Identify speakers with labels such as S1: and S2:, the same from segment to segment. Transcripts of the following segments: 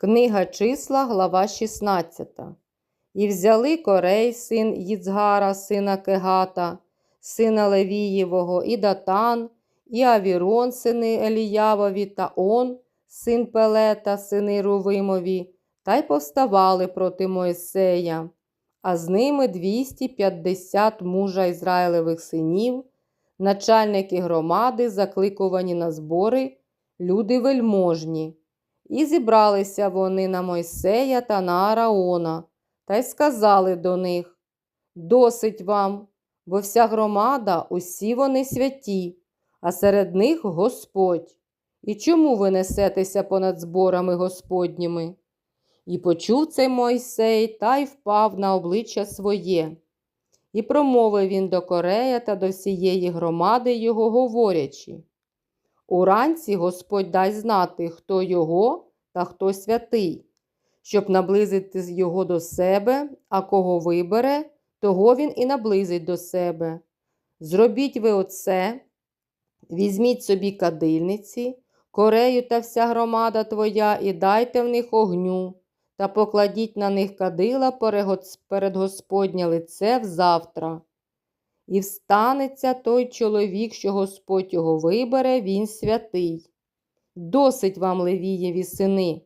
S1: Книга числа, глава 16. І взяли Корей, син Їцгара, сина Кегата, сина Левієвого, і Датан, і Авірон, сини Еліявові, та Он, син Пелета, сини Рувимові, та й повставали проти Моїсея, а з ними 250 мужа Ізраїлевих синів, начальники громади, закликувані на збори, люди вельможні. І зібралися вони на Мойсея та на Араона, та й сказали до них Досить вам, бо вся громада, усі вони святі, а серед них Господь. І чому ви несетеся понад зборами Господніми? І почув цей Мойсей та й впав на обличчя своє. І промовив він до Корея та до всієї громади його, говорячи Уранці Господь дасть знати, хто його та хто святий, щоб наблизити його до себе, а кого вибере, того він і наблизить до себе. Зробіть ви оце, візьміть собі кадильниці, корею та вся громада твоя, і дайте в них огню, та покладіть на них кадила перед Господнє лице взавтра. І встанеться той чоловік, що Господь його вибере, він святий. Досить вам, Левієві сини.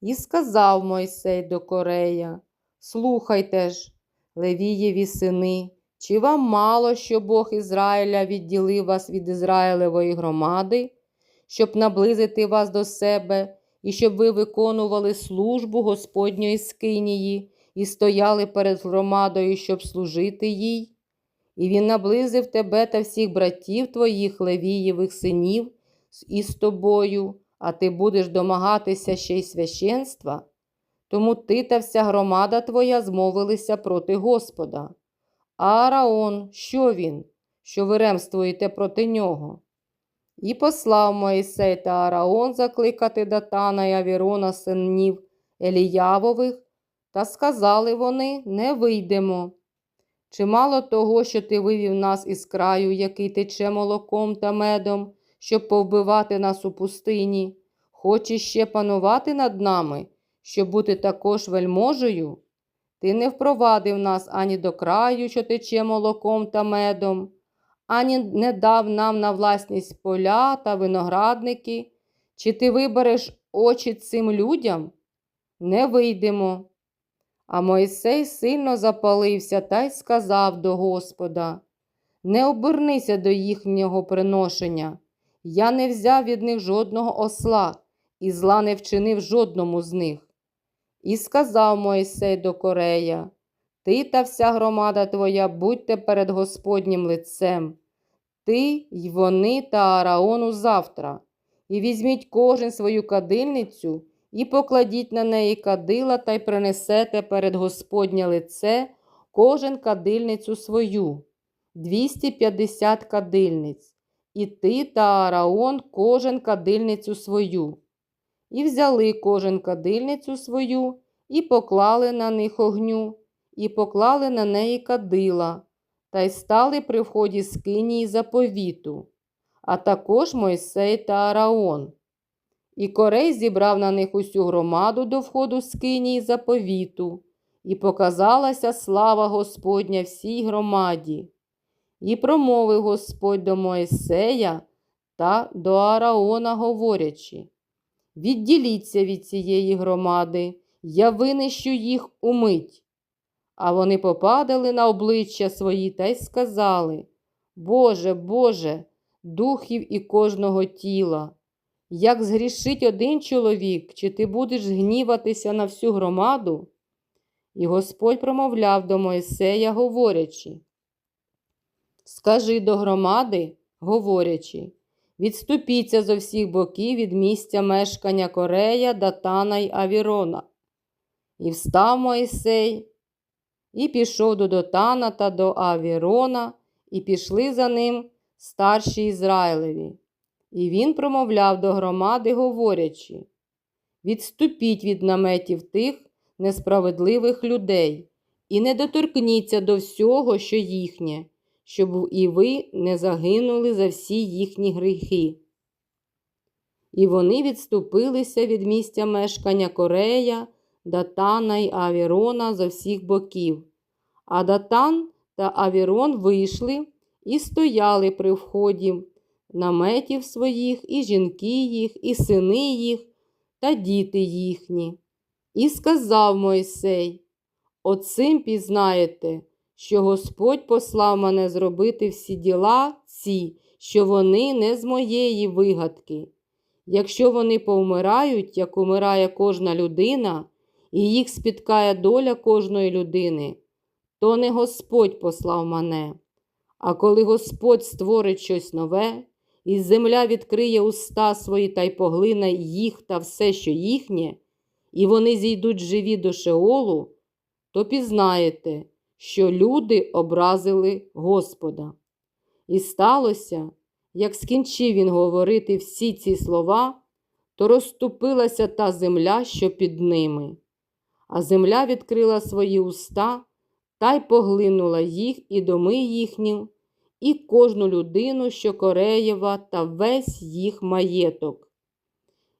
S1: І сказав Мойсей до Корея Слухайте ж, Левієві сини, чи вам мало, що Бог Ізраїля відділив вас від Ізраїлевої громади, щоб наблизити вас до себе, і щоб ви виконували службу Господньої скинії і стояли перед громадою, щоб служити їй? І він наблизив тебе та всіх братів твоїх Левієвих синів із тобою, а ти будеш домагатися ще й священства, тому ти та вся громада твоя змовилися проти Господа. А Араон, що він, що ви ремствуєте проти нього? І послав Моїсей та Араон закликати Датана і Авірона синів Еліявових, та сказали вони не вийдемо. Чи мало того, що ти вивів нас із краю, який тече молоком та медом, щоб повбивати нас у пустині, хочеш ще панувати над нами, щоб бути також вельможею? Ти не впровадив нас ані до краю, що тече молоком та медом, ані не дав нам на власність поля та виноградники, чи ти вибереш очі цим людям? Не вийдемо. А Мойсей сильно запалився та й сказав до Господа Не обернися до їхнього приношення. Я не взяв від них жодного осла, і зла не вчинив жодному з них. І сказав Мойсей до Корея Ти та вся громада твоя будьте перед Господнім лицем, ти й вони та Араону завтра, і візьміть кожен свою кадильницю і покладіть на неї кадила та й принесете перед Господнє лице кожен кадильницю свою, 250 кадильниць, і ти та Араон кожен кадильницю свою. І взяли кожен кадильницю свою, і поклали на них огню, і поклали на неї кадила, та й стали при вході скинії заповіту, а також Мойсей та Араон. І Корей зібрав на них усю громаду до входу скинії заповіту, і показалася слава Господня всій громаді. І промовив Господь до Моїсея та до Араона, говорячи Відділіться від цієї громади, я винищу їх умить. А вони попадали на обличчя свої та й сказали Боже, Боже, духів і кожного тіла. Як згрішить один чоловік, чи ти будеш гніватися на всю громаду? І Господь промовляв до Моїсея, говорячи, Скажи до громади, говорячи, відступіться зо всіх боків від місця мешкання Корея, Датана й Авірона. І встав Моїсей, і пішов до Дотана та до Авірона, і пішли за ним старші Ізраїлеві. І він промовляв до громади, говорячи Відступіть від наметів тих несправедливих людей, і не доторкніться до всього, що їхнє, щоб і ви не загинули за всі їхні гріхи. І вони відступилися від місця мешкання Корея, Датана й Авірона зо всіх боків. А Датан та Авірон вийшли і стояли при вході наметів своїх, і жінки їх, і сини їх, та діти їхні. І сказав Мойсей: Оцим пізнаєте, що Господь послав мене зробити всі діла ці, що вони не з моєї вигадки. Якщо вони повмирають, як умирає кожна людина, і їх спіткає доля кожної людини, то не Господь послав мене. А коли Господь створить щось нове, і земля відкриє уста свої та й поглине їх та все, що їхнє, і вони зійдуть живі до Шеолу, то пізнаєте, що люди образили Господа. І сталося, як скінчив він говорити всі ці слова, то розступилася та земля, що під ними. А земля відкрила свої уста та й поглинула їх і доми їхні, і кожну людину, що Кореєва, та весь їх маєток.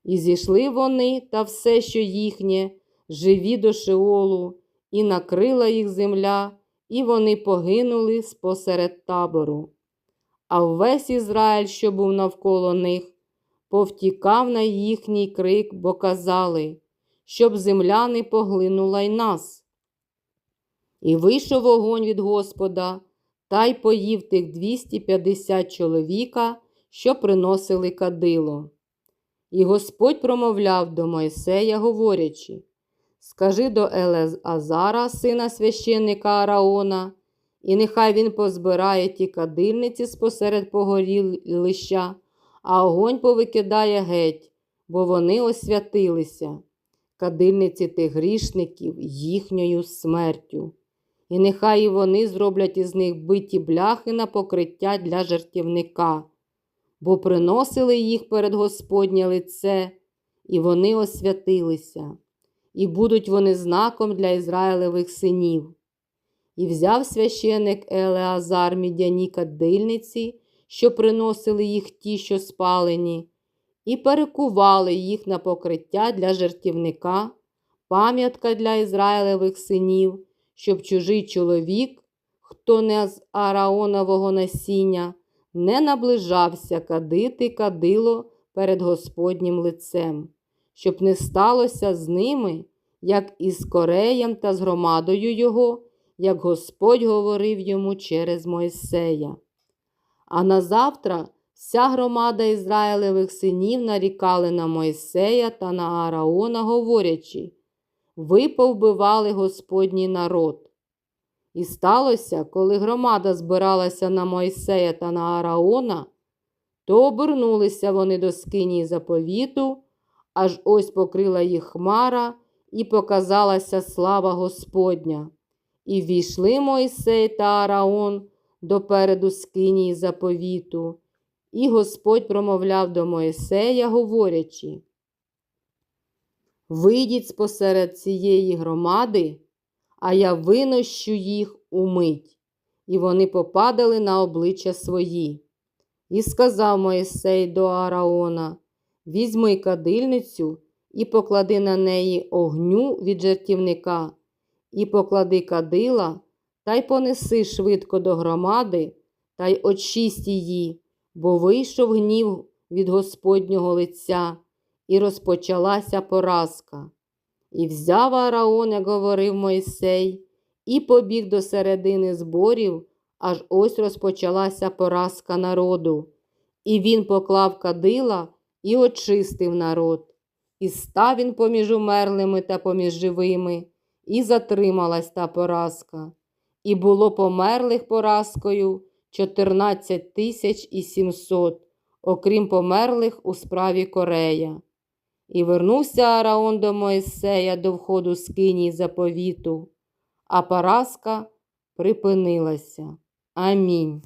S1: І зійшли вони та все, що їхнє, живі до Шеолу, і накрила їх земля, і вони погинули спосеред табору. А весь Ізраїль, що був навколо них, повтікав на їхній крик, бо казали, щоб земля не поглинула й нас. І вийшов вогонь від Господа, та й поїв тих 250 чоловіка, що приносили кадило. І Господь промовляв до Мойсея, говорячи: Скажи до Елеазара, сина священника Араона, і нехай він позбирає ті кадильниці спосеред погорілища, а огонь повикидає геть, бо вони освятилися, кадильниці тих грішників їхньою смертю. І нехай і вони зроблять із них биті бляхи на покриття для жертівника, бо приносили їх перед Господнє лице, і вони освятилися, і будуть вони знаком для Ізраїлевих синів. І взяв священик Елеазар мідяні кадильниці, що приносили їх ті, що спалені, і перекували їх на покриття для жертівника, пам'ятка для Ізраїлевих синів, щоб чужий чоловік, хто не з Араонового насіння, не наближався кадити кадило перед Господнім лицем, щоб не сталося з ними, як із Кореєм та з громадою його як Господь говорив йому через Мойсея. А назавтра вся громада Ізраїлевих синів нарікали на Мойсея та на Араона, говорячи ви повбивали Господній народ. І сталося, коли громада збиралася на Мойсея та на Араона, то обернулися вони до скинії заповіту, аж ось покрила їх хмара, і показалася слава Господня. І ввійшли Мойсей та Араон допереду скинії заповіту, і Господь промовляв до Мойсея, говорячи: Вийдіть спосеред цієї громади, а я винощу їх умить. І вони попадали на обличчя свої. І сказав Моїсей до Араона: Візьми кадильницю і поклади на неї огню від жертівника і поклади кадила, та й понеси швидко до громади, та й очисть її, бо вийшов гнів від Господнього лиця, і розпочалася поразка. І взяв Араон, як говорив Мойсей, і побіг до середини зборів, аж ось розпочалася поразка народу. І він поклав кадила і очистив народ. І став він поміж умерлими та поміж живими, і затрималась та поразка, і було померлих поразкою 14 тисяч і 700, окрім померлих у справі Корея. І вернувся Араон до Моїсея до входу з киній заповіту, а поразка припинилася. Амінь.